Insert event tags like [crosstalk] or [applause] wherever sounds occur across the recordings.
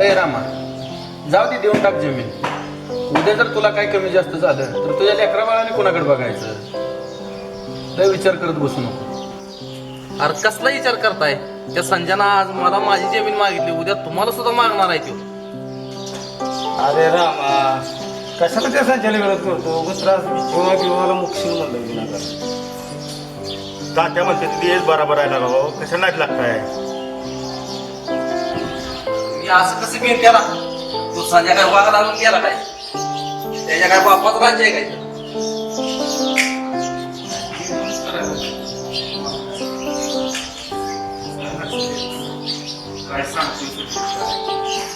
ए रामा जाऊ दे देऊन टाक जमीन. उद्या जर तुला काही कमी जास्त झालं तर तुझ्या लेकरा बाळाने कोणाकडे बघायचं? लय विचार करत बसू नको. अरे कसला विचार करताय? त्या संजना आज मला माझी जमीन मागितली उद्या तुम्हाला सुद्धा मागणार आहे तो. अरे रामा कशाला त्या संचालक गरज करतो? उगाच त्रास जीवा बिवाला मुक्षील म्हणलं विनाकारण तात्या म्हणते तेच बरोबर आहे ना राव. कशा नाच लागताय? मी असं कसं घेईन त्याला तू संध्या काय वागा लागून गेला काय? त्याच्या काय बापाचं राज्य आहे काय? काय सांगतो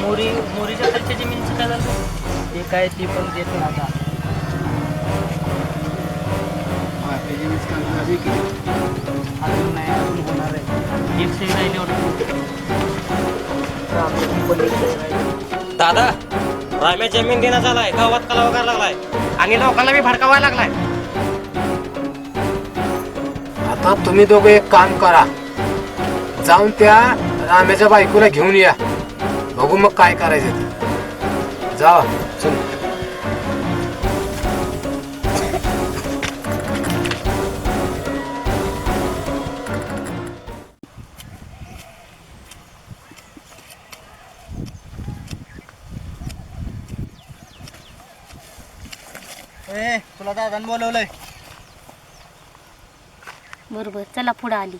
मोरी मोरीच्या खालच्या जमिनीचं काय झालं? ते काय ते पण देत नाही आता. त्याची वीज कमी कधी केली अजून नाही अजून होणार आहे एक सही राहिली वाटतं दादा राम्या जमीन देण्यात आलाय गावात कलावा करायला लागलाय. आणि लोकांना बी भडकावायला लागलाय. आता तुम्ही दोघं एक काम करा. जाऊन त्या राम्याच्या बायकोला घेऊन या. बघू मग काय करायचं जा चल. ए तुला दादाने बोलवलंय. बरोबर चला पुढं आली.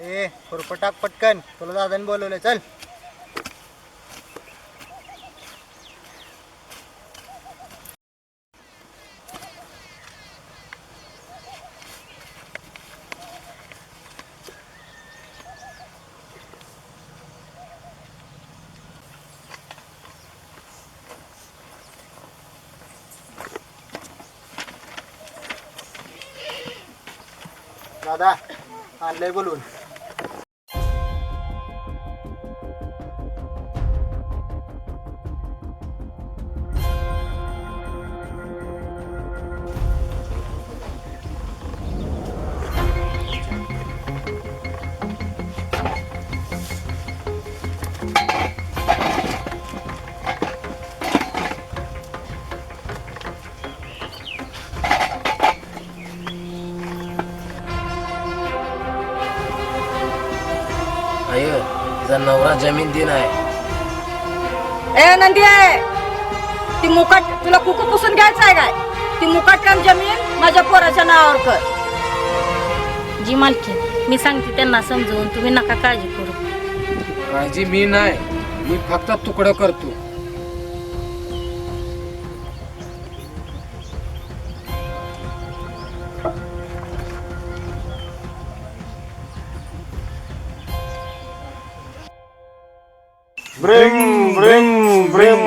ए खुरपटाक पटकन. तुला दादाने बोलवलंय चल. दादा आणलंय बोलून. नवरा जमीन दिन आहे. ए नंदी आहे. ती मुकाट तुला कुकू पुसून घ्यायचं आहे काय? ती मुकाट काम जमीन माझ्या पोराच्या नावावर कर. जी मालकी मी सांगते त्यांना समजवून तुम्ही नका काळजी करू. काळजी मी नाही. मी फक्त तुकडं करतो. ब्रिम ब्रिम ब्रिम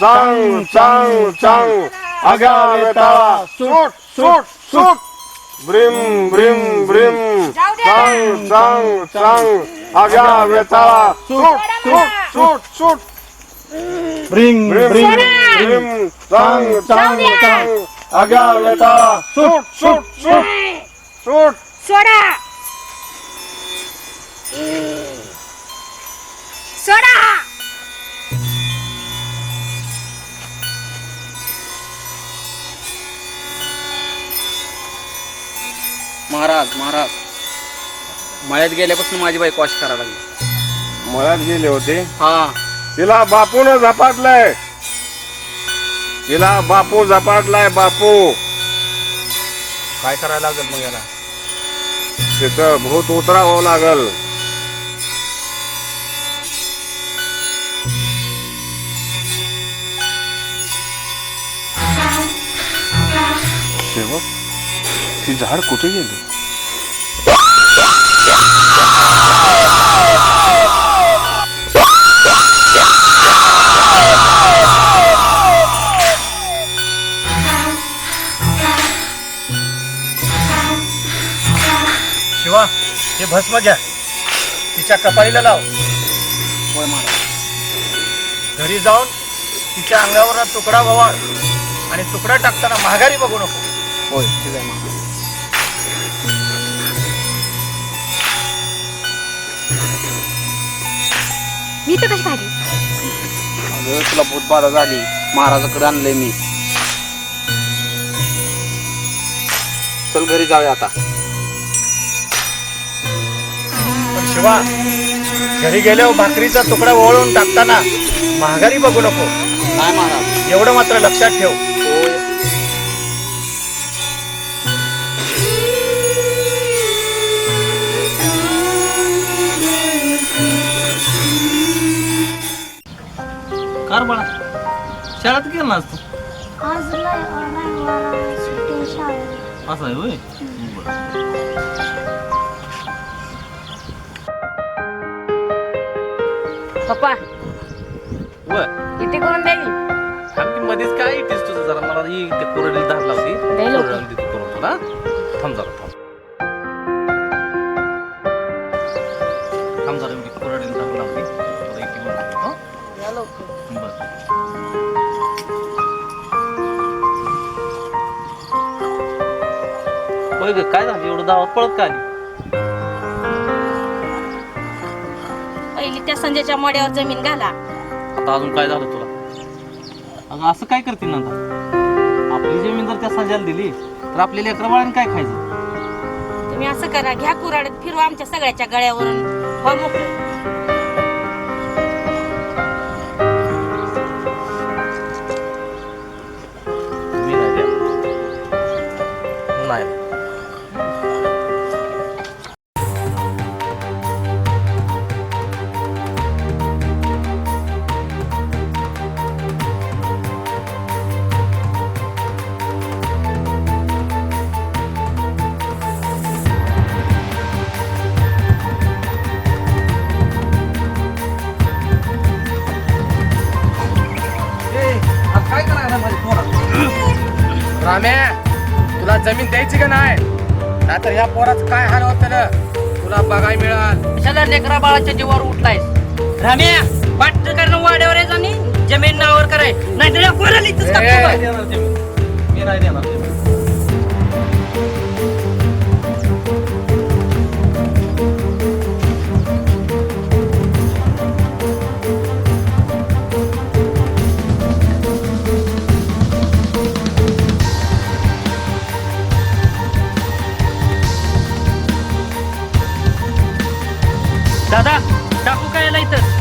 चांग चांग चांग वेताळा सूट सूट सूट. ब्रिम ब्रिम ब्रिम चांग चांग चांग आग्या वेताळा सूट सूट सूट सूट. ब्रिम ब्रिम ब्रिम चांग चांग चांग आग्या वेताळा सूट सूट सूट. सूट. सोडा. महाराज महाराज. मळ्यात गेल्यापासून माझी बायको अशी करायला लागली. मळ्यात गेले होते? हा. तिला बापून झपाटलाय. तिला बापू झपाटलाय बापू. काय करायला लागेल मग याला? तिथं बहुत उतरावं लागल. सेवक ती झाड कुठे गेली? हे भस्म घ्या. तिच्या कपाळीला लाव. घरी जाऊन तिच्या अंगावर तुकडा व्हावा आणि तुकडा टाकताना महागारी बघू नको. होय ठीक आहे महाराज. मी तर कशी अगं तुला भूत बाधा झाली. महाराजाकडे आणलंय मी. चल घरी जाऊया आता. शिवा घरी गेल्यावर भाकरीचा तुकडा ओळून टाकताना महागारी बघू नको. नाही महाराज? एवढं मात्र लक्षात ठेव. कार बाळा शाळेत गेला नाच तू? आज सुट्टी शाळेत. असं आहे होय? पप्पा वर इथे करून द्या की. मध्येच काय इटेस तुझं जरा. मला ही ते कोरडीला धार लावती लय लवकर. कोरडीला देतो करून तुला थांब जरा थांब. थांब जरा मी कोरडीला धार लावती तुला इथे म्हणून देतो, हं? बरं. होय ग काय झालं? एवढं धावत पळत का आली? त्या संजयच्या मड्यावर जमीन घाला. आता अजून काय झालं तुला? अगं असं काय करते नंदा? आपली जमीन जर त्या संजयला दिली तर आपल्या लेकरं बाळांनी काय खायचं? तुम्ही असं करा घ्या कुराडत फिरवा आमच्या सगळ्याच्या गळ्यावरून. हो मोकळं. राम्या तुला जमीन द्यायची का नाही नाहीतर ह्या पोराचं काय हाल होत ना तुला बघाय मिळाल कशाला लेकरा बाळाच्या जीवावर उठलायस राम्या वाटत करणं वाड्यावर आणि जमीन नावावर कराय नाही तर कोणाला इथंच ए. टाकतो बा. मी नाही देणार. दादा टाकू काय याला इथं?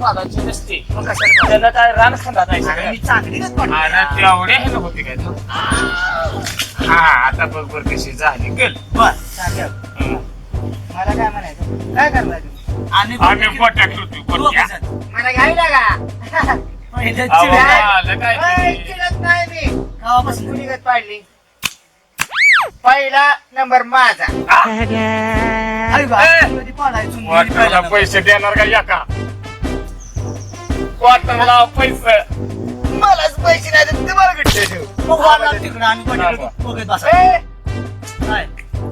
पादाची नसते. मग कशाला पाहिजे? त्यांना काय रान खांदा नाही. मी चांगलीच पडतो. तेवढे हे होते काय तू हा आता बघ बर कशी झाली. गेल बर, चालेल. मला काय म्हणायचं? काय करणार? आणि आम्ही मला पहिले चिडत काय? चिडत नाही मी. गावापासून कुणीगत पाडली? पहिला नंबर माझा अरे वा, कधी पाडायचो मी पहिला वाटणाला नंबर. पैसे देणार का याका वाटणाला पैसे मलाच पैसे नाही देत, तुम्हाला कुठे ठेवू? मग वाढला तिकडं आणि पलीकडं बघत बसा. काय?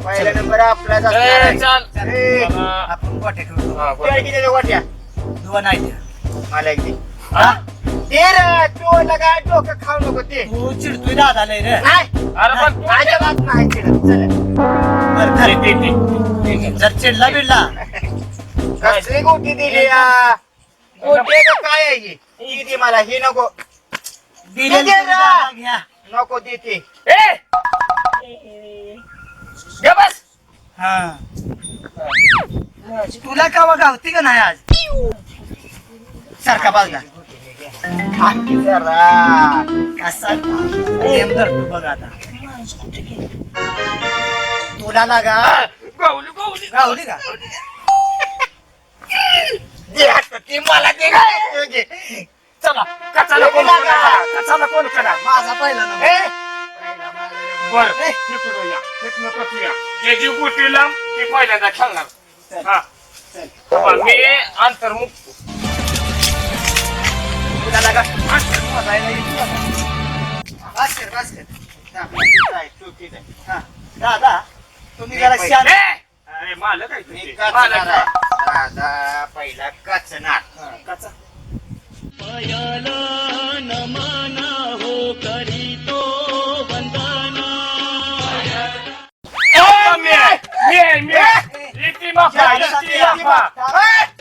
पहिला नंबर आपलाच असणार ए, आहे. चाल. ए, चला. आपण गोट्या खेळू हा, किती गोट्या दुवा नाही द्या मला एक दे हा? रे तू लगा डोकं खाऊ नको ते तू चिडतोय दादा लय रे। नाही अरे पण तू- अजिबात नाही चिडत चला। बरं. जर चिडला बिडला। कसली गोटी दिली या? गोटी का काय आहे ही? ही दे मला ही नको. दिलेलं दे रे. दादा घ्या. नको देते ए! घे बस. हा. तुला का गावती का नाही आज? सारखा बाजला आणखी जरा कसा नेम धरतो बघ आता तुला लागा गावली, गावली. गावली का दे आता ते मला दे काय घे. चला कचाला कोण करा कचाला कोण करा माझा पहिला नंबर ए, बर इकडं या इकडं कसं या जे जी गोटी लांब ती पहिल्यांदा खेळणार हा पण मी अंतर्मुक्त दादा तुम्ही जरा शांत अरे मालक आहे मी तुझे. कचनार दादा पहिला कचनार कचा मी मी मी आहे. माफा, इति माफा.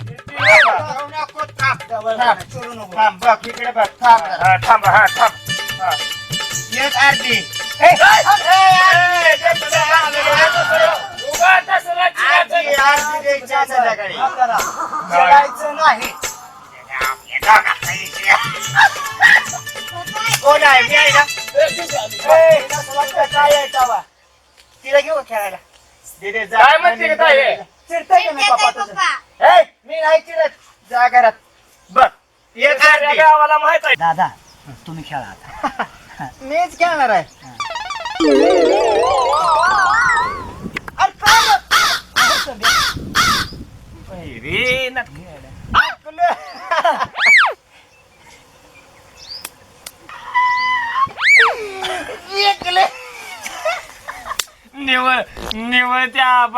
थांब. बघ, इकडे बघ, थांब. हा, थांब हा थांब हा. नाही कोण आहे मी आहे ना काय तिला घेऊ खेळायला दे काय म्हणते का ताई? चिडतंय का नाही पप्पा तुझं? ए, मी नाही चिडत जा घरात. बघ एक सगळ्या अर्धी. गावाला माहीत आहे? दादा तुम्ही खेळा आता. [laughs] मीच खेळणार आहे अरे काय रे ना एकले निवळ निवळ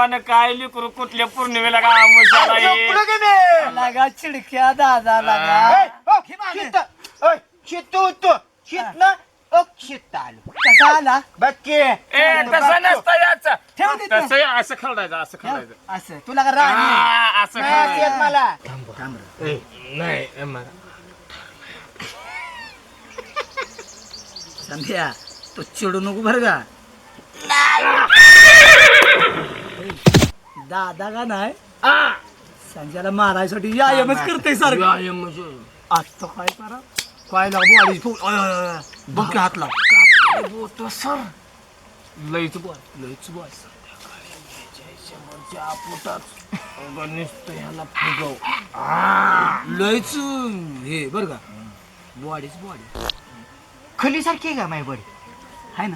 आपण काय लिकरू कुठल्या पौर्णिमेला का? लागा चिडक्या दादा लागा ए, ओ, शित. ओय, शित होतो. शित ना, ओ, शित आलो. कसा आला? बघ की. ए तसं नसतं याचं. ठेव तिथं. तसं असं खेळायचं असं खेळायचं असं. तुला का राणी हा, असं नाही असं येत खेळायचं मला नाही मला संध्या तू चिडू नको बर का. दादा का नाही संध्याला मारायसाठी व्यायामच करते सर आता काय करा? काय लाग बघ की हात लाव. सर. लईच बॉल लईच बॉल लयच हे बर का. बॉडीच बॉडी. खली सारखी आहे का माय बडी? आहे ना.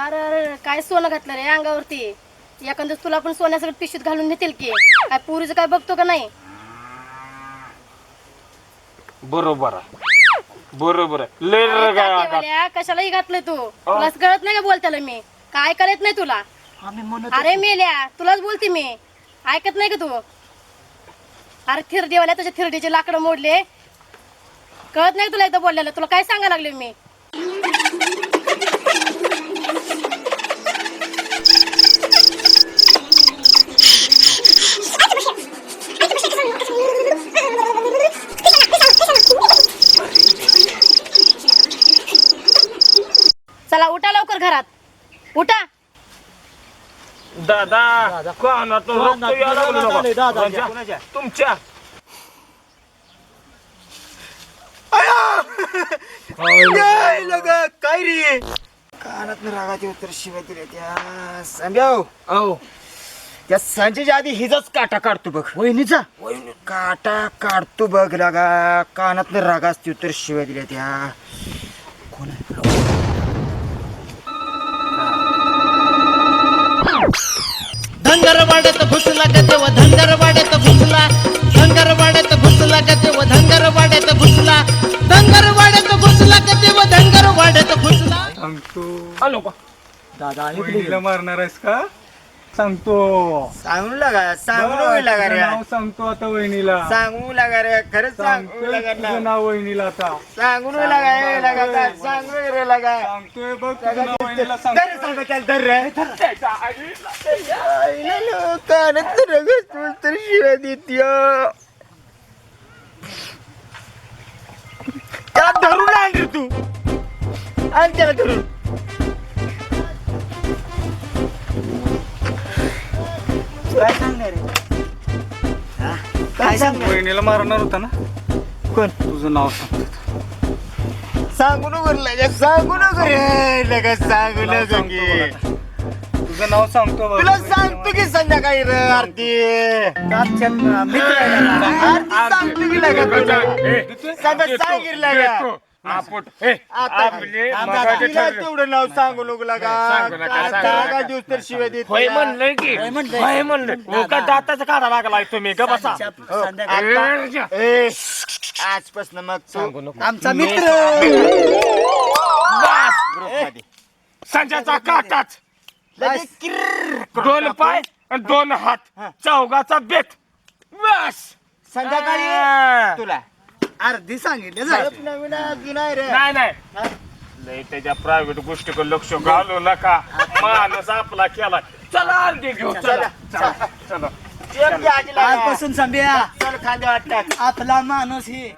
अरे अरे काय सोनं घातलं रे अंगावरती? एखादं तुला पण सोन्यासकट पिशवीत घालून देतील की. काय पुरीचं काय बघतो का नाही? बरोबर आहे. बरोबर आहे. लय कशालाही घातलंय तू. तुला कळत नाही का बोलताना मी? काय ऐकायला नाही तुला? आम्ही म्हणत अरे मेल्या तुलाच बोलते मी. ऐकत नाही का तू? अरे थिरडीवाल्या त्याच्या थिरडीचे लाकडं मोडले. कळत नाही का तुला एकदा बोललेलं? तुला काय सांगायला लागले मी? घरात. उठा. दादा कानातून रक्त यायला लागलं दादा, नका. दादा, कोणाच्या? तुमच्या. काय रे? कानात रागाचे उत्तर शिवाय दिले त्या संभ्याव औ त्या संजयच्या आधी हिजाच काटा काढतो बघ. वहिनीचा? वहिनी काटा काढतो बघ लागा कानात रागाचे उत्तर शिवाय दिल्या त्या. धनगर वाड्यात घुसला का तेव्हा धनगर वाड्यात घुसला धनगर वाड्यात घुसला का तेव्हा धनगर वाड्यात घुसला धनगर वाड्यात घुसला का तेव्हा धनगर वाड्यात घुसला का? दादा मारणार आहेस का? सांगतो. सांगू लागा सांगू लागा रे. नाव सांगतो आता वहिनीला. सांगू लागा रे खरंच सांगू सांगतोय लागा तुझं ना नाव वहिनीला आता. सांगू लागा ए लागा का सांगू रे लागा. सांगतोय बघ तुझं नाव वहिनीला दर सांगतो सांगा त्याला दर रे. आईला लोकांत रगत तर शिवाय देत्या. त्याला धरून आण रे तू. आण त्याला धरून. काय सांगणार रे हा? काय सांगणार वहिनीला मारणार होता ना? कोण? तुझं नाव सांगतो. सांगू नको लगा सांगू नको रे लगा सांगू नको की. तुझं नाव सांगतो बघ. तुला सांगतो की संध्याकाळी रे आरती. आरती सांगतो की लगा तुला सांगा. सांगितलं का? आपण हे आता आपले आता मगाचे तिला ठरले. तेवढं नाव सांगू नको लगा. सांगू नका, सांगू आता नका. का दिवस तर शिवाय देत होय म्हणलंय की होय म्हणलं हो का दाताचा काढा लागलाय तुम्ही ग बसा. ए आजपासून मग तू आमचा मित्र. बस. संजयचा काटाच दोन पाय आणि दोन हात. चौगाचा बेत. बस. संध्याकाळी तुला. अर्धी सांगितलं नवीन अर्धी नाही रे. नाही नाही. लय त्याच्या प्रायव्हेट गोष्टीकडे लक्ष घालू नका. माणूस आपला केला. चला अर्धी घेऊ. चला चला चला. आजपासून संभ्या. चल खांदे वाटतात आपला माणूस हे.